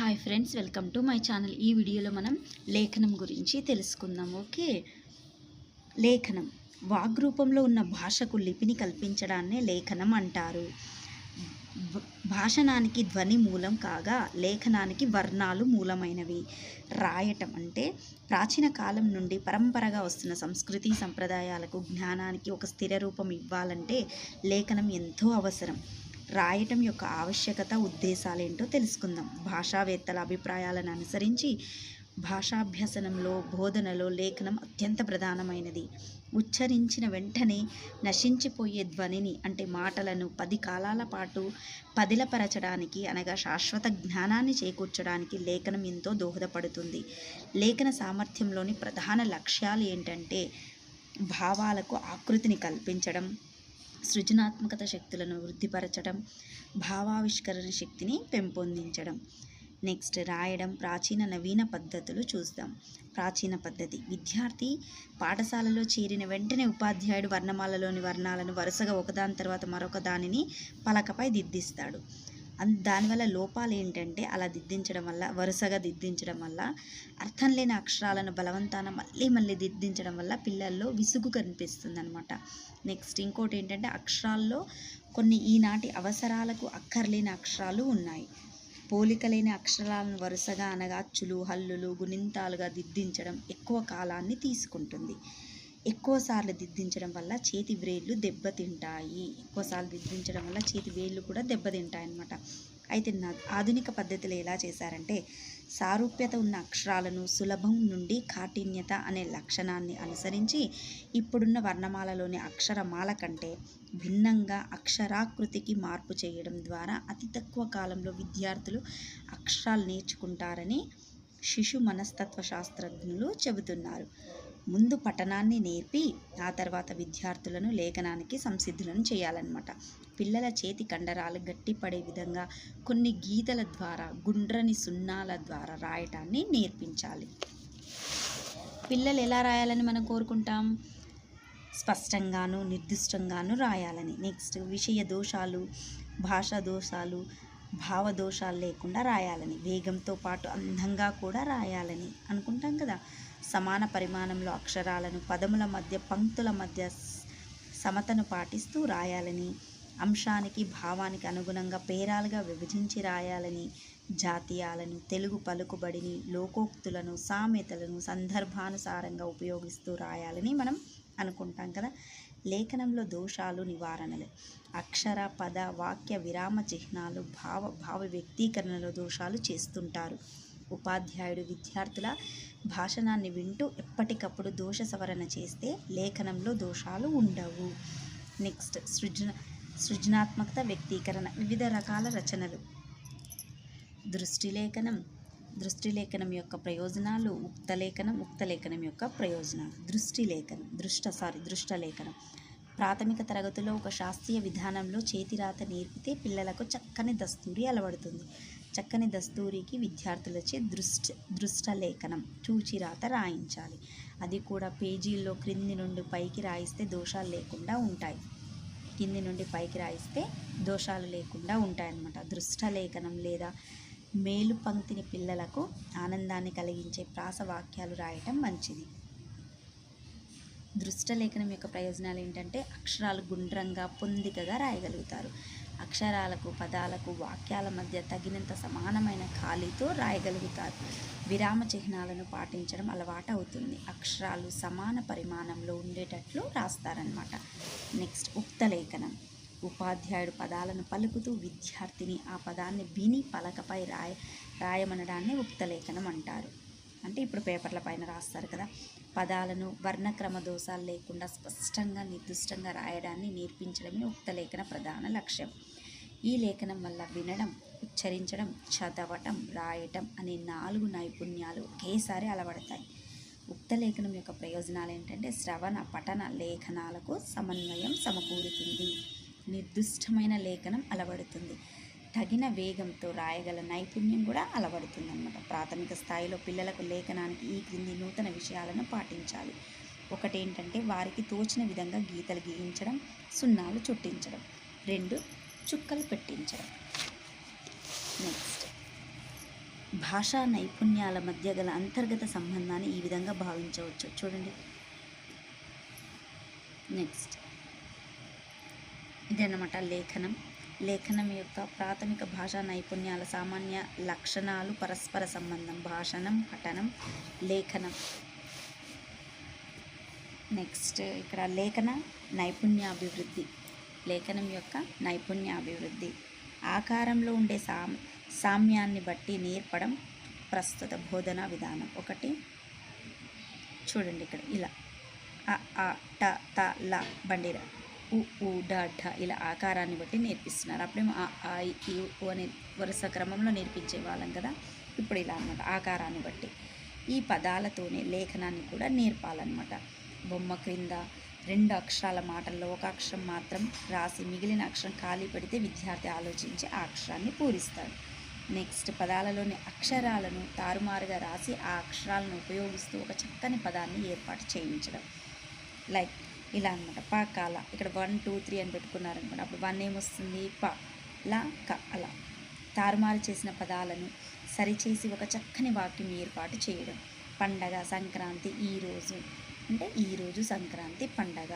Hi friends welcome to my channel. ఈ వీడియోలో మనం లేఖనం గురించి తెలుసుకుందాం ఓకే? లేఖనం. వాగ్రూపంలో ఉన్న భాషకు లిపిని కల్పించడాన్నే లేఖనం అంటారు. భ- భాషణానికి ధ్వని మూలం కాగా లేఖనానికి వర్ణాలు మూలమైనవి. రాయటం అంటే ప్రాచీన కాలం నుండి పరంపరగా వస్తున్న సంస్కృతి సంప్రదాయాలకు జ్ఞానానికి ఒక స్థిర రూపం ఇవ్వాలంటే లేఖనం ఎంతో అవసరం. రాయటం యొక్క ఆవశ్యకత ఉద్దేశాలేంటో తెలుసుకుందాం. భాషావేత్తల అభిప్రాయాలను అనుసరించి భాషాభ్యసనంలో బోధనలో లేఖనం అత్యంత ప్రధానమైనది. ఉచ్చరించిన వెంటనే నశించిపోయే ధ్వనిని అంటే మాటలను పది కాలాల పాటు పదిలపరచడానికి అనగా శాశ్వత జ్ఞానాన్ని చేకూర్చడానికి లేఖనం ఎంతో దోహదపడుతుంది. లేఖన సామర్థ్యంలోని ప్రధాన లక్ష్యాలు ఏంటంటే భావాలకు ఆకృతిని కల్పించడం సృజనాత్మకత శక్తులను వృద్ధిపరచడం భావావిష్కరణ శక్తిని పెంపొందించడం. నెక్స్ట్ రాయడం ప్రాచీన నవీన పద్ధతులు చూద్దాం. ప్రాచీన పద్ధతి. విద్యార్థి పాఠశాలలో చేరిన వెంటనే ఉపాధ్యాయుడు వర్ణమాలలోని వర్ణాలను వరుసగా ఒకదాని తర్వాత మరొక దానిని పలకపై దిద్దిస్తాడు. దానివల్ల లోపాలు ఏంటంటే అలా దిద్దించడం వల్ల వరుసగా దిద్దించడం వల్ల అర్థం లేని అక్షరాలను బలవంతాన మళ్ళీ మళ్ళీ దిద్దించడం వల్ల పిల్లల్లో విసుగు కనిపిస్తుంది అనమాట నెక్స్ట్ ఇంకోటి ఏంటంటే అక్షరాల్లో కొన్ని ఈనాటి అవసరాలకు అక్కర్లేని అక్షరాలు ఉన్నాయి. పోలికలేని అక్షరాలను వరుసగా అనగా అచ్చులు హల్లులు గుణింతాలుగా దిద్దించడం ఎక్కువ కాలాన్ని తీసుకుంటుంది. ఎక్కువసార్లు దిద్దించడం వల్ల చేతి బ్రేళ్ళు దెబ్బతింటాయి. ఎక్కువసార్లు దిద్దించడం వల్ల చేతి వేళ్ళు కూడా దెబ్బతింటాయి అన్నమాట అయితే నా ఆధునిక పద్ధతిలో ఎలా చేశారంటే సారూప్యత ఉన్న అక్షరాలను సులభం నుండి కాఠిన్యత అనే లక్షణాన్ని అనుసరించి ఇప్పుడున్న వర్ణమాలలోని అక్షరమాల కంటే భిన్నంగా అక్షరాకృతికి మార్పు చేయడం ద్వారా అతి తక్కువ కాలంలో విద్యార్థులు అక్షరాలు నేర్చుకుంటారని శిశు మనస్తత్వ శాస్త్రజ్ఞులు చెబుతున్నారు. ముందు పఠనాన్ని నేర్పి ఆ తర్వాత విద్యార్థులను లేఖనానికి సంసిద్ధులను చేయాలన్నమాట. పిల్లల చేతి కండరాలు గట్టిపడే విధంగా కొన్ని గీతల ద్వారా గుండ్రని సున్నాల ద్వారా రాయటాన్ని నేర్పించాలి. పిల్లలు ఎలా రాయాలని మనం కోరుకుంటాం? స్పష్టంగాను నిర్దిష్టంగాను రాయాలని. నెక్స్ట్ విషయ దోషాలు భాషా దోషాలు భావ దోషాలు లేకుండా రాయాలని. వేగంతో పాటు అందంగా కూడా రాయాలని అనుకుంటాం కదా. సమాన పరిమాణంలో అక్షరాలను పదముల మధ్య పంక్తుల మధ్య సమతను పాటిస్తూ రాయాలని అంశానికి భావానికి అనుగుణంగా పేరాలుగా విభజించి రాయాలని జాతీయాలను తెలుగు పలుకుబడిని లోకోక్తులను సామెతలను సందర్భానుసారంగా ఉపయోగిస్తూ రాయాలని మనం అనుకుంటాం కదా. లేఖనంలో దోషాలు నివారణలు. అక్షర పద వాక్య విరామ చిహ్నాలు భావ భావ వ్యక్తీకరణలో దోషాలు చేస్తుంటారు. ఉపాధ్యాయుడు విద్యార్థుల భాషణాన్ని వింటూ ఎప్పటికప్పుడు దోష సవరణ చేస్తే లేఖనంలో దోషాలు ఉండవు. నెక్స్ట్ సృజన సృజనాత్మకత వ్యక్తీకరణ వివిధ రకాల రచనలు. దృష్టిలేఖనం దృష్టిలేఖనం యొక్క ప్రయోజనాలు ఉక్తలేఖనం ఉక్తలేఖనం యొక్క ప్రయోజనాలు. దృష్టిలేఖనం దృష్ట సారీ దృష్టలేఖనం. ప్రాథమిక తరగతిలో ఒక శాస్త్రీయ విధానంలో చేతిరాత నేర్పితే పిల్లలకు చక్కని దస్తూరి అలవడుతుంది. చక్కని దస్తూరికి విద్యార్థులచే దృష్ట దృష్టలేఖనం చూచిరాత రాయించాలి. అది కూడా పేజీల్లో క్రింది నుండి పైకి రాయిస్తే దోషాలు లేకుండా ఉంటాయి. కింది నుండి పైకి రాయిస్తే దోషాలు లేకుండా ఉంటాయన్నమాట. దృష్టలేఖనం లేదా మేలు పంక్తిని పిల్లలకు ఆనందాన్ని కలిగించే ప్రాసవాక్యాలు రాయటం మంచిది. దృష్టలేఖనం యొక్క ప్రయోజనాలు ఏంటంటే అక్షరాలు గుండ్రంగా పొందికగా రాయగలుగుతారు. అక్షరాలకు పదాలకు వాక్యాల మధ్య తగినంత సమానమైన ఖాళీతో రాయగలుగుతారు. విరామ చిహ్నాలను పాటించడం అలవాటు అవుతుంది అక్షరాలు సమాన పరిమాణంలో ఉండేటట్లు రాస్తారనమాట నెక్స్ట్ ఉక్తలేఖనం ఉపాధ్యాయుడు పదాలను పలుకుతూ విద్యార్థిని ఆ పదాన్ని విని పలకపై రాయ రాయమనడాన్ని ఉక్తలేఖనం అంటారు. అంటే ఇప్పుడు పేపర్ల పైన రాస్తారు కదా. పదాలను వర్ణక్రమ దోషాలు లేకుండా స్పష్టంగా నిర్దిష్టంగా రాయడాన్ని నేర్పించడమే ఉక్తలేఖన ప్రధాన లక్ష్యం. ఈ లేఖనం వల్ల వినడం ఉచ్చరించడం చదవటం రాయటం అనే నాలుగు నైపుణ్యాలు ఒకేసారి అలవడతాయి. ఉక్త లేఖనం యొక్క ప్రయోజనాలు ఏంటంటే శ్రవణ పఠన లేఖనాలకు సమన్వయం సమకూరుతుంది. నిర్దిష్టమైన లేఖనం అలవడుతుంది. తగిన వేగంతో రాయగల నైపుణ్యం కూడా అలవడుతుంది అనమాట ప్రాథమిక స్థాయిలో పిల్లలకు లేఖనానికి ఈ క్రింది నూతన విషయాలను పాటించాలి. ఒకటేంటంటే వారికి తోచిన విధంగా గీతలు గీయించడం సున్నాలు చుట్టించడం. రెండు చుక్కలు పెట్టించడం. నెక్స్ట్. భాషా నైపుణ్యాల మధ్య గల అంతర్గత సంబంధాన్ని ఈ విధంగా భావించవచ్చు. చూడండి. నెక్స్ట్. ఇదన్నమాట లేఖనం. లేఖనం యొక్క ప్రాథమిక భాషా నైపుణ్యాల సామాన్య లక్షణాలు పరస్పర సంబంధం భాషణం పఠనం లేఖనం. నెక్స్ట్ ఇక్కడ లేఖన నైపుణ్యాభివృద్ధి. లేఖనం యొక్క నైపుణ్యాభివృద్ధి. ఆకారంలో ఉండే సామ్ సామ్యాన్ని బట్టి నేర్పడం ప్రస్తుత బోధనా విధానం. ఒకటి చూడండి ఇక్కడ ఇలా. అ ఆ ట త ల బండిరా. ఉ ఉ ఇలా ఆకారాన్ని బట్టి నేర్పిస్తున్నారు. అప్పుడేమో ఆ ఈ అనే వరుస క్రమంలో నేర్పించే వాళ్ళం కదా. ఇప్పుడు ఇలా అన్నమాట. ఆకారాన్ని బట్టి ఈ పదాలతోనే లేఖనాన్ని కూడా నేర్పాలన్నమాట. బొమ్మ క్రింద రెండు అక్షరాల మాటల్లో ఒక అక్షరం మాత్రం రాసి మిగిలిన అక్షరం ఖాళీ పెడితే విద్యార్థి ఆలోచించి ఆ అక్షరాన్ని పూరిస్తాడు. నెక్స్ట్ పదాలలోని అక్షరాలను తారుమారుగా రాసి ఆ అక్షరాలను ఉపయోగిస్తూ ఒక చక్కని పదాన్ని ఏర్పాటు చేయించడం. లైక్ ఇలా అనమాట ప కాల ఇక్కడ వన్ టూ త్రీ అని పెట్టుకున్నారనమాట అప్పుడు వన్ ఏమొస్తుంది? ప లా క అలా. తారుమారు చేసిన పదాలను సరిచేసి ఒక చక్కని వాక్యం ఏర్పాటు చేయడం. పండగ సంక్రాంతి ఈరోజు అంటే ఈరోజు సంక్రాంతి పండగ.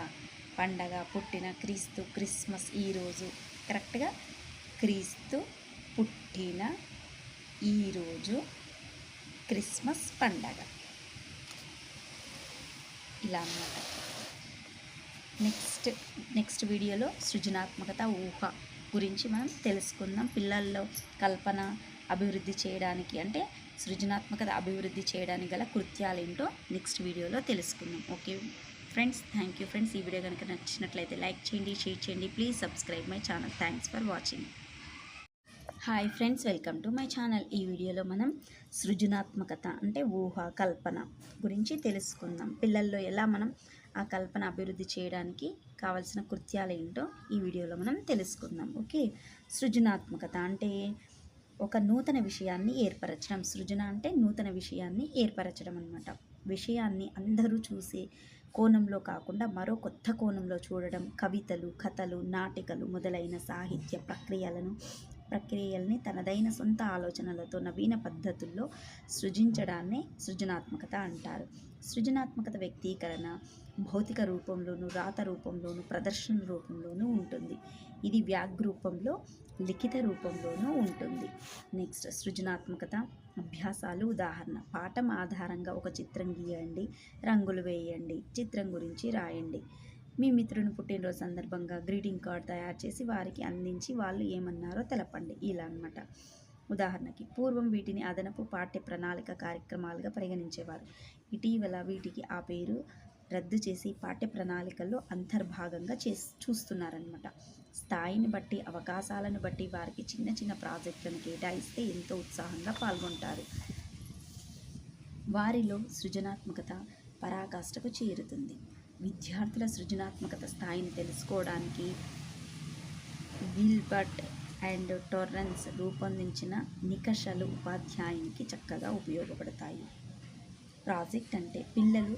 పండగ పుట్టిన క్రీస్తు క్రిస్మస్ ఈరోజు కరెక్ట్గా? క్రీస్తు పుట్టిన ఈరోజు క్రిస్మస్ పండగ. ఇలా అన్నమాట. నెక్స్ట్ నెక్స్ట్ వీడియోలో సృజనాత్మకత ఊహ గురించి మనం తెలుసుకుందాం. పిల్లల్లో కల్పన అభివృద్ధి చేయడానికి అంటే సృజనాత్మకత అభివృద్ధి చేయడానికి గల కృత్యాలు ఏంటో నెక్స్ట్ వీడియోలో తెలుసుకుందాం. Okay friends thank you friends. ఈ వీడియో కనుక నచ్చినట్లయితే లైక్ చేయండి షేర్ చేయండి. Please subscribe my channel. Thanks for watching. Hi friends welcome to my channel. ఈ వీడియోలో మనం సృజనాత్మకత అంటే ఊహ కల్పన గురించి తెలుసుకుందాం. పిల్లల్లో ఎలా మనం ఆ కల్పన అభివృద్ధి చేయడానికి కావలసిన కృత్యాలు ఏంటో ఈ వీడియోలో మనం తెలుసుకుందాం ఓకే? సృజనాత్మకత అంటే ఒక నూతన విషయాన్ని ఏర్పరచడం. సృజన అంటే నూతన విషయాన్ని ఏర్పరచడం అనమాట విషయాన్ని అందరూ చూసే కోణంలో కాకుండా మరో కొత్త కోణంలో చూడడం. కవితలు కథలు నాటికలు మొదలైన సాహిత్య ప్రక్రియలను ప్రక్రియల్ని తనదైన సొంత ఆలోచనలతో నవీన పద్ధతుల్లో సృజించడాన్నే సృజనాత్మకత అంటారు. సృజనాత్మకత వ్యక్తీకరణ భౌతిక రూపంలోను రాత రూపంలోను ప్రదర్శన రూపంలోనూ ఉంటుంది. ఇది వ్యాగ్ రూపంలో లిఖిత రూపంలోనూ ఉంటుంది. నెక్స్ట్ సృజనాత్మకత అభ్యాసాలు ఉదాహరణ. పాఠం ఆధారంగా ఒక చిత్రం గీయండి రంగులు వేయండి చిత్రం గురించి రాయండి. మీ మిత్రుని పుట్టినరోజు సందర్భంగా గ్రీటింగ్ కార్డ్ తయారు చేసి వారికి అందించి వాళ్ళు ఏమన్నారో తెలపండి. ఇలా అన్నమాట. ఉదాహరణకి పూర్వం వీటిని అదనపు పాఠ్య ప్రణాళిక కార్యక్రమాలుగా పరిగణించేవారు. ఇటీవల వీటికి ఆ పేరు రద్దు చేసి పాఠ్య ప్రణాళికల్లో అంతర్భాగంగా చే చూస్తున్నారనమాట స్థాయిని బట్టి అవకాశాలను బట్టి వారికి చిన్న చిన్న ప్రాజెక్టులను కేటాయిస్తే ఎంతో ఉత్సాహంగా పాల్గొంటారు. వారిలో సృజనాత్మకత పరాకాష్ఠకు చేరుతుంది. విద్యార్థుల సృజనాత్మకత స్థాయిని తెలుసుకోవడానికి విల్బర్ట్ అండ్ టొర్రెన్స్ రూపొందించిన నికషలు ఉపాధ్యాయునికి చక్కగా ఉపయోగపడతాయి. ప్రాజెక్ట్ అంటే పిల్లలు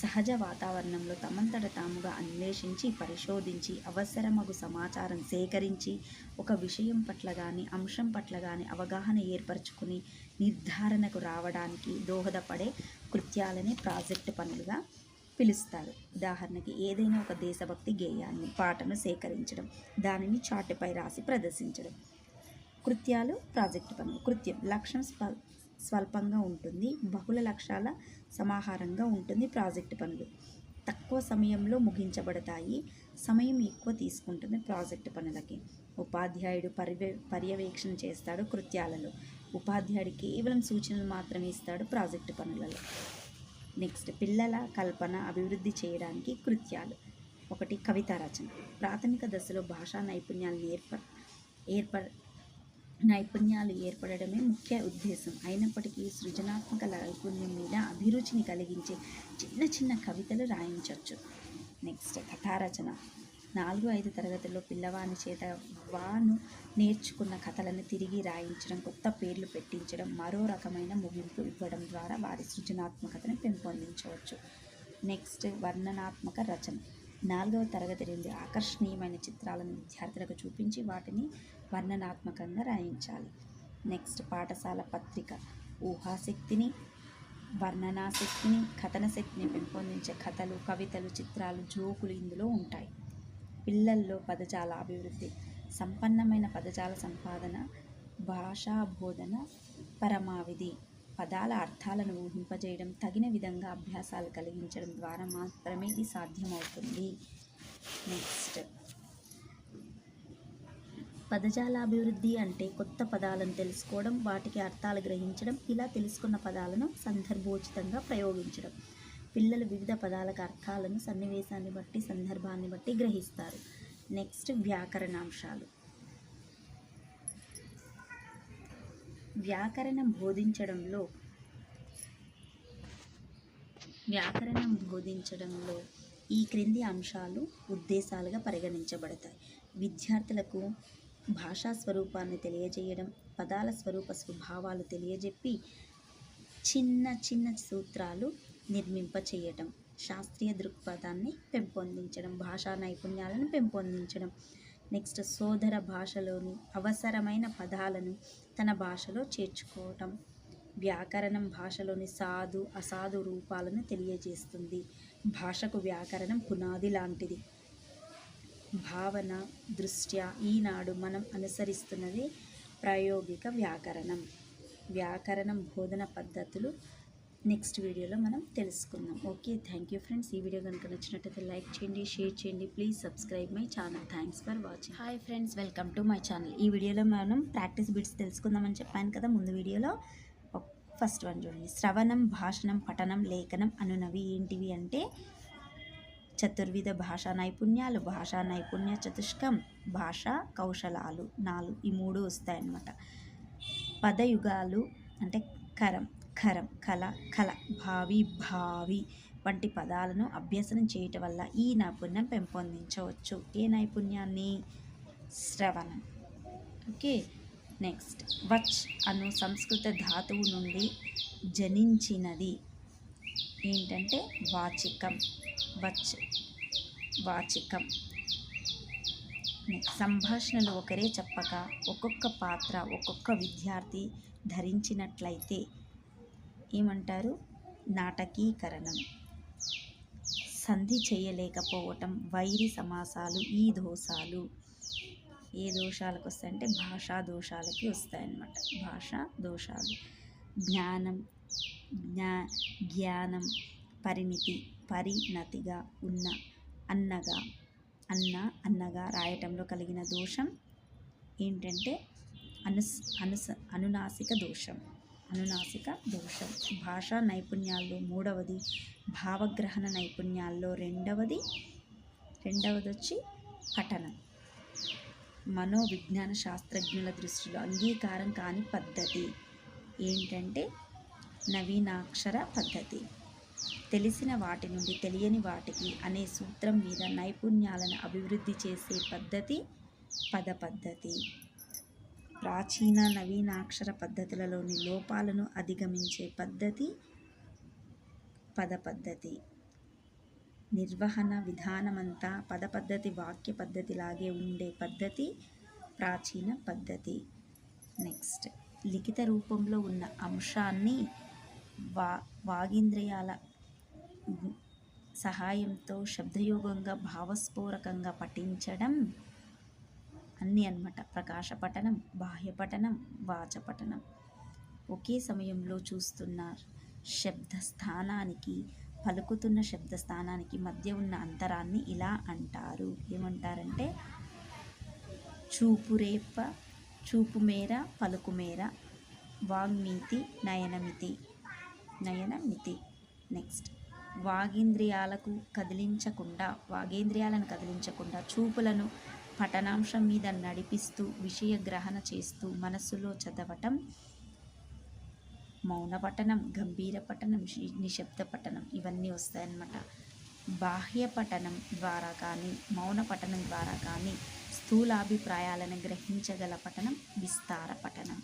సహజ వాతావరణంలో తమంతట తాముగా అన్వేషించి పరిశోధించి అవసరమగు సమాచారం సేకరించి ఒక విషయం పట్ల కానీ అంశం పట్ల కానీ అవగాహన ఏర్పరచుకుని నిర్ధారణకు రావడానికి దోహదపడే కృత్యాలనే ప్రాజెక్ట్ పనులుగా పిలుస్తారు. ఉదాహరణకి ఏదైనా ఒక దేశభక్తి గేయాన్ని పాటను సేకరించడం దానిని చాటుపై రాసి ప్రదర్శించడం. కృత్యాలు ప్రాజెక్టు పనులు. కృత్యం లక్ష్యం స్వల్పంగా ఉంటుంది. బహుళ లక్ష్యాల సమాహారంగా ఉంటుంది ప్రాజెక్టు పనులు. తక్కువ సమయంలో ముగించబడతాయి. సమయం ఎక్కువ తీసుకుంటుంది ప్రాజెక్టు పనులకి. ఉపాధ్యాయుడు పర్యవే పర్యవేక్షణ చేస్తాడు కృత్యాలలో. ఉపాధ్యాయుడు కేవలం సూచనలు మాత్రమే ఇస్తాడు ప్రాజెక్టు పనులలో. నెక్స్ట్ పిల్లల కల్పన అభివృద్ధి చేయడానికి కృత్యాలు. ఒకటి కవితా రచన. ప్రాథమిక దశలో భాషా నైపుణ్యాలను ఏర్ప ఏర్ప నైపుణ్యాలు ఏర్పడడమే ముఖ్య ఉద్దేశం. అయినప్పటికీ సృజనాత్మక నైపుణ్యం మీద అభిరుచిని కలిగించే చిన్న చిన్న కవితలు రాయించవచ్చు నెక్స్ట్ కథారచన నాలుగు ఐదు తరగతుల్లో పిల్లవాని చేత వాను నేర్చుకున్న కథలను తిరిగి రాయించడం కొత్త పేర్లు పెట్టించడం మరో రకమైన ముగింపు ఇవ్వడం ద్వారా వారి సృజనాత్మకతను పెంపొందించవచ్చు. నెక్స్ట్ వర్ణనాత్మక రచన. నాలుగవ తరగతి నుండి ఆకర్షణీయమైన చిత్రాలను విద్యార్థులకు చూపించి వాటిని వర్ణనాత్మకంగా రాయించాలి. నెక్స్ట్ పాఠశాల పత్రిక. ఊహాశక్తిని వర్ణనాశక్తిని కథన శక్తిని పెంపొందించే కథలు కవితలు చిత్రాలు జోకులు ఇందులో ఉంటాయి. పిల్లల్లో పదజాల అభివృద్ధి సంపన్నమైన పదజాల సంపాదన భాషా బోధన పరమావిధి పదాల అర్థాలను ఊహింపజేయడం తగిన విధంగా అభ్యాసాలు కలిగించడం ద్వారా మాత్రమే ఇది సాధ్యమవుతుంది. నెక్స్ట్ పదజాల అభివృద్ధి అంటే కొత్త పదాలను తెలుసుకోవడం వాటికి అర్థాలు గ్రహించడం ఇలా తెలుసుకున్న పదాలను సందర్భోచితంగా ప్రయోగించడం. పిల్లలు వివిధ పదాలకు అర్థాలను సన్నివేశాన్ని బట్టి సందర్భాన్ని బట్టి గ్రహిస్తారు. నెక్స్ట్ వ్యాకరణాంశాలు. వ్యాకరణం బోధించడంలో వ్యాకరణం బోధించడంలో ఈ క్రింది అంశాలు ఉద్దేశాలుగా పరిగణించబడతాయి. విద్యార్థులకు భాషా స్వరూపాన్ని తెలియజేయడం పదాల స్వరూప స్వభావాలు తెలియజెప్పి చిన్న చిన్న సూత్రాలు నిర్మింప చేయటం శాస్త్రీయ దృక్పథాన్ని పెంపొందించడం భాషా నైపుణ్యాలను పెంపొందించడం. నెక్స్ట్ సోదర భాషలోని అవసరమైన పదాలను తన భాషలో చేర్చుకోవటం. వ్యాకరణం భాషలోని సాధు అసాధు రూపాలను తెలియజేస్తుంది. భాషకు వ్యాకరణం పునాది లాంటిది. భావన దృష్ట్యా ఈనాడు మనం అనుసరిస్తున్నది ప్రాయోగిక వ్యాకరణం. వ్యాకరణం బోధన పద్ధతులు నెక్స్ట్ వీడియోలో మనం తెలుసుకుందాం. Okay thank you friends. ఈ వీడియో కనుక నచ్చినట్టయితే లైక్ చేయండి షేర్ చేయండి. Please subscribe my channel. Thanks for watching. Hi friends welcome to my channel. ఈ వీడియోలో మనం ప్రాక్టీస్ బిట్స్ తెలుసుకుందామని చెప్పాను కదా. ముందు వీడియోలో ఫస్ట్ వన్ చూడండి. శ్రవణం భాషణం పఠనం లేఖనం అనునవి ఏంటివి అంటే చతుర్విధ భాషా నైపుణ్యాలు భాషా నైపుణ్య చతుష్కం భాషా కౌశలాలు నాలుగు. ఈ మూడు వస్తాయన్నమాట. పదయుగాలు అంటే కరం. కరం కళ కళ భావి భావి వంటి పదాలను అభ్యసనం చేయటం వల్ల ఈ నైపుణ్యం పెంపొందించవచ్చు. ఏ నైపుణ్యాన్ని? శ్రవణం. Okay next. వచ్ అను సంస్కృత ధాతువు నుండి జనించినది. ఏంటంటే వాచికం. వచ్ వాచికం. సంభాషణలు ఒకరే చెప్పక ఒక్కొక్క పాత్ర ఒక్కొక్క విద్యార్థి ధరించినట్లయితే ఏమంటారు? నాటకీకరణం. సంధి చేయలేకపోవటం వైరి సమాసాలు ఈ దోషాలు. ఏ దోషాలకు వస్తాయంటే భాషా దోషాలకి వస్తాయన్నమాట. భాషా దోషాలు. జ్ఞానం జ్ఞా జ్ఞానం పరిణితి పరిణతిగా ఉన్న అన్నగా అన్న అన్నగా రాయటంలో కలిగిన దోషం ఏంటంటే అనుస్ అనుస అనునాసిక దోషం. అనునాసిక దోషం. భాషా నైపుణ్యాల్లో మూడవది భావగ్రహణ నైపుణ్యాల్లో రెండవది రెండవది వచ్చి పఠనం. మనోవిజ్ఞాన శాస్త్రజ్ఞుల దృష్టిలో అంగీకారం కాని పద్ధతి ఏంటంటే నవీనాక్షర పద్ధతి. తెలిసిన వాటి నుండి తెలియని వాటికి అనే సూత్రం మీద నైపుణ్యాలను అభివృద్ధి చేసే పద్ధతి పద పద్ధతి. ప్రాచీన నవీనాక్షర పద్ధతులలోని లోపాలను అధిగమించే పద్ధతి పద పద్ధతి నిర్వహణ విధానమంతా పద పద్ధతి వాక్య పద్ధతిలాగే ఉండే పద్ధతి ప్రాచీన పద్ధతి. నెక్స్ట్. లిఖిత రూపంలో ఉన్న అంశాన్ని వా వాగేంద్రియాల సహాయంతో శబ్దయోగంగా భావస్ఫోరకంగా పఠించడం అన్నీ అన్నమాట. ప్రకాశ పఠనం బాహ్య పఠనం వాచ పఠనం. ఒకే సమయంలో చూస్తున్న శబ్ద స్థానానికి పలుకుతున్న శబ్ద స్థానానికి మధ్య ఉన్న అంతరాన్ని ఇలా అంటారు. ఏమంటారంటే చూపురేప చూపుమేర పలుకుమేర పలుకు వాగ్మితి నయనమితి నయనమితి. నెక్స్ట్. వాగేంద్రియాలకు కదిలించకుండా వాగేంద్రియాలను కదిలించకుండా చూపులను పఠనాంశం మీద నడిపిస్తూ విషయ గ్రహణ చేస్తూ మనస్సులో చదవటం మౌన పఠనం గంభీర పఠనం నిశ్శబ్ద పఠనం ఇవన్నీ వస్తాయన్నమాట. బాహ్య పఠనం ద్వారా కానీ మౌన పఠనం ద్వారా కానీ స్థూలాభిప్రాయాలను గ్రహించగల పఠనం విస్తార పఠనం.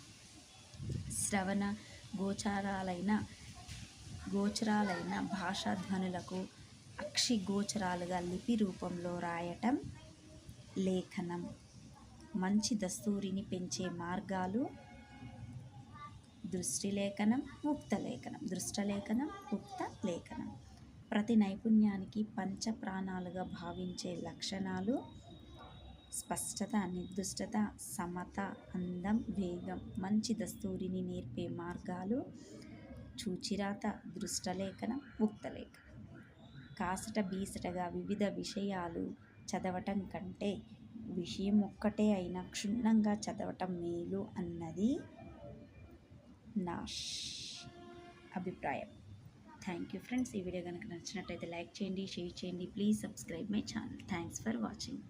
శ్రవణ గోచారాలైన గోచరాలైన భాషా ధ్వనులకు అక్షి గోచరాలుగా లిపి రూపంలో రాయటం లేఖనం. మంచి దస్తూరిని పెంచే మార్గాలు దృష్టి లేఖనం ఉక్త లేఖనం. దృష్టలేఖనం ఉక్త లేఖనం. ప్రతి నైపుణ్యానికి పంచ ప్రాణాలుగా భావించే లక్షణాలు స్పష్టత నిర్దిష్టత సమత అందం వేగం. మంచి దస్తూరిని నేర్పే మార్గాలు చూచిరాత దృష్టలేఖనం ఉక్తలేఖనం కాసట బీసటగా వివిధ విషయాలు చదవటం కంటే విషయం ఒక్కటే అయినా క్షుణ్ణంగా చదవటం మేలు అన్నది నా అభిప్రాయం. Thank you friends. ఈ వీడియో కనుక నచ్చినట్టయితే లైక్ చేయండి షేర్ చేయండి. Please subscribe my channel. Thanks for watching.